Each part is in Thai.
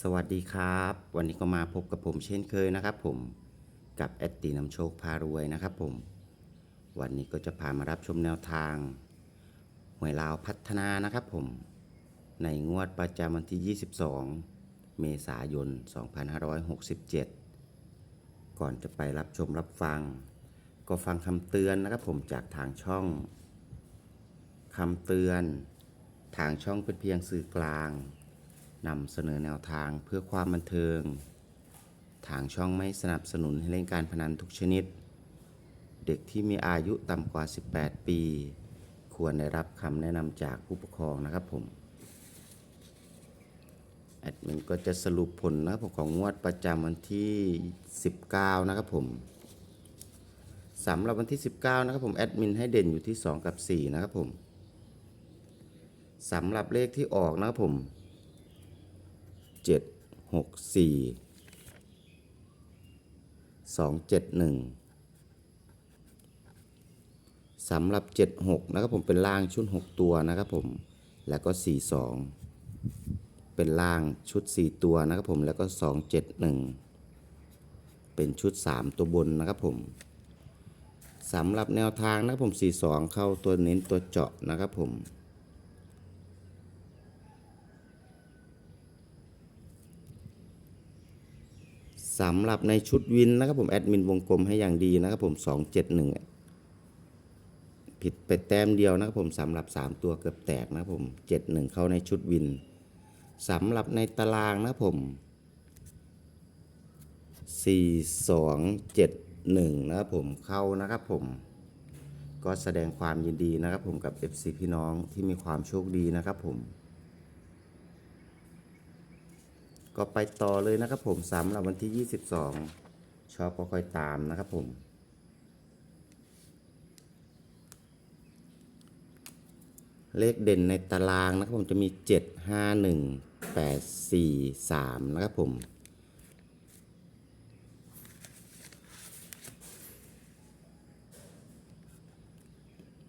สวัสดีครับ วันนี้ก็มาพบกับผมเช่นเคยนะครับผมกับแอดตีนำโชคพารวยนะครับผม วันนี้ก็จะพามารับชมแนวทางหวยลาวพัฒนานะครับผม ในงวดประจำวันที่ 22 เมษายน 2567 ก่อนจะไปรับชมรับฟัง ก็ฟังคำเตือนนะครับผมจากทางช่องคำเตือน ทางช่องเป็นเพียงสื่อกลาง นำเสนอแนวทางเพื่อความบันเทิง ทางช่องไม่สนับสนุนให้เล่นการพนันทุกชนิด เด็กที่มีอายุต่ำกว่า 18 ปี ควรได้รับคำแนะนำจากผู้ปกครองนะครับผมแอดมินก็จะสรุปผลนะครับผมของงวดประจำวันที่ 19 นะครับผมสำหรับวันที่ 19 นะครับผมแอดมินให้เด่นอยู่ที่ 2 กับ 4 นะครับผมสำหรับเลขที่ออกนะครับผม เจ็ดหกสี่สองเจ็ดหนึ่งสำหรับเจ็ดหกนะครับผมเป็นล่างชุดหกตัวนะครับผมแล้วก็สี่สองเป็นล่างชุดสี่ตัวนะครับผมแล้วก็สองเจ็ดหนึ่งเป็นชุดสามตัวบนนะครับผมสำหรับแนวทางนะครับผมสี่สองเข้าตัวเน้นตัวเจาะนะครับผม สำหรับในชุดวินนะครับผมแอดมินวงกลมให้อย่างดีนะครับผม 271 ผิดไปแต้มเดียวนะครับผมสำหรับ 3 ตัวเกือบแตกนะครับผม 71 เข้าในชุดวินสำหรับในตารางนะครับผม 4271 นะครับผมเข้านะครับผม ก็แสดงความยินดีนะครับผมกับ FC พี่น้องที่มีความโชคดีนะครับผม ก็ไปต่อเลยนะครับผมสำหรับวันที่ 22 ชอบก็ค่อยตามนะครับผม เลขเด่นในตารางนะครับผมจะมี 7 5 1 8 4 3 นะครับผม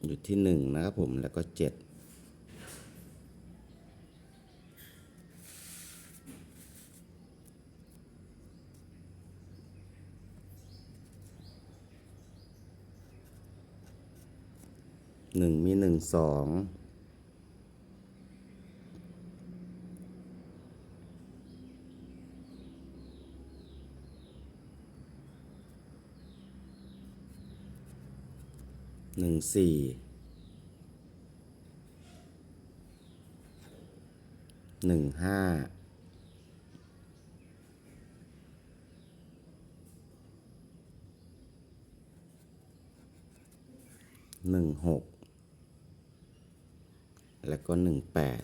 อยู่ที่ 1 นะครับผมแล้วก็ 7 หนึ่งมีหนึ่งสองหนึ่งสี่หนึ่งห้าหนึ่งหก แล้วก็หนึ่งแปด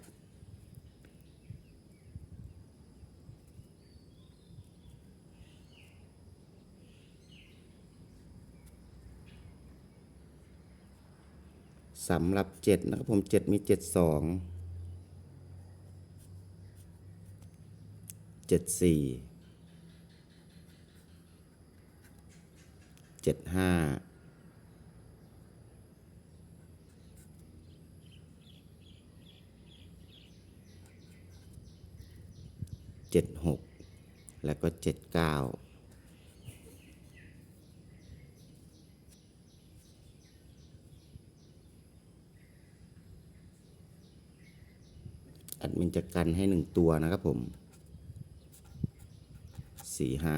สำหรับเจ็ดนะครับผมเจ็ดมีเจ็ดสอง เจ็ดหกแล้วก็เจ็ดเก้าแอดมินจะกันให้หนึ่งตัวนะครับผมสี่ห้า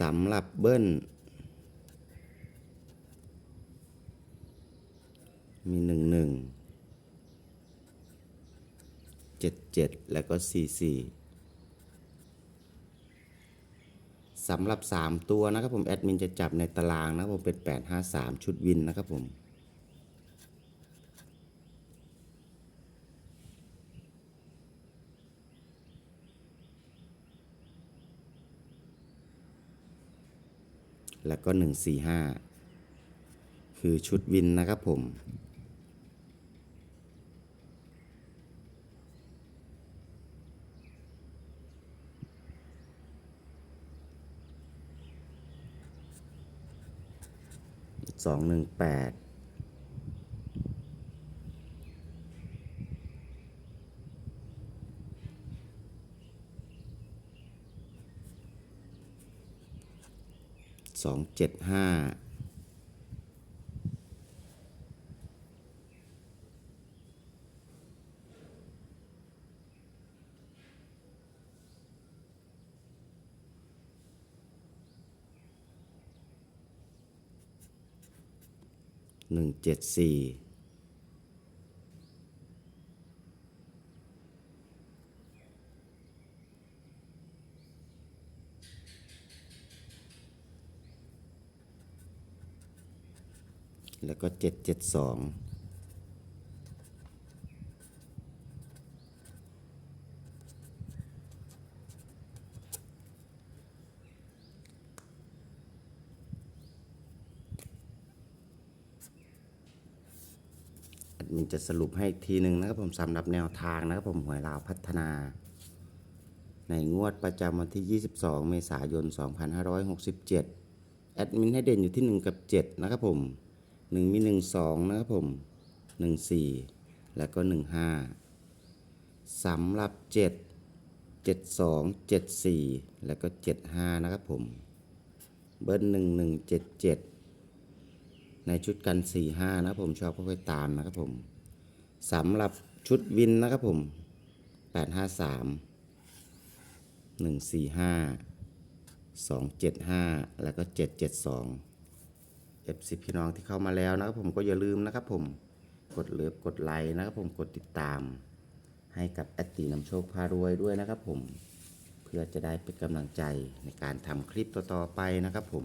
สำหรับเบิ้ล มีหนึ่งหนึ่ง เจ็ดเจ็ดแล้วก็สี่สี่สำหรับสามตัวนะครับผมแอดมินจะจับในตารางนะครับผมเป็นแปดห้าสามชุดวินนะครับผมแล้วก็หนึ่งสี่ห้าคือชุดวินนะครับผม สองหนึ่งแปดสองเจ็ดห้า 174แล้วก็ 772 มินจะสรุปให้ทีหนึ่งนะครับผมสำหรับแนวทางนะครับผมหวยลาวพัฒนา ในงวดประจำวันที่ 22 เมษายน 2567 แอดมินให้เด่นอยู่ที่ 1 กับ 7 นะครับผม 1 มี 1 2 นะครับผม 1 4 แล้วก็ 1 5 สำหรับ 7 7 2 7 4 แล้วก็ 7 5 นะครับผม เบิ้ล1 1 7 7 ในชุดกัน 4 5 นะครับผมชอบก็ค่อยตามนะครับผมสำหรับชุดวินนะครับผม 8 5 3หนึ่งสี่ห้าสองเจ็ดห้าแล้วก็เจ็ดเจ็ดสองเอฟซีพี่น้องที่เข้ามาแล้วนะครับผมก็อย่าลืมนะครับผมกดเลิฟกดไลค์นะครับผมกดติดตาม ให้กับแอตตีนำโชคพารวยด้วยนะครับผม เพื่อจะได้เป็นกำลังใจในการทำคลิปต่อๆไปนะครับผม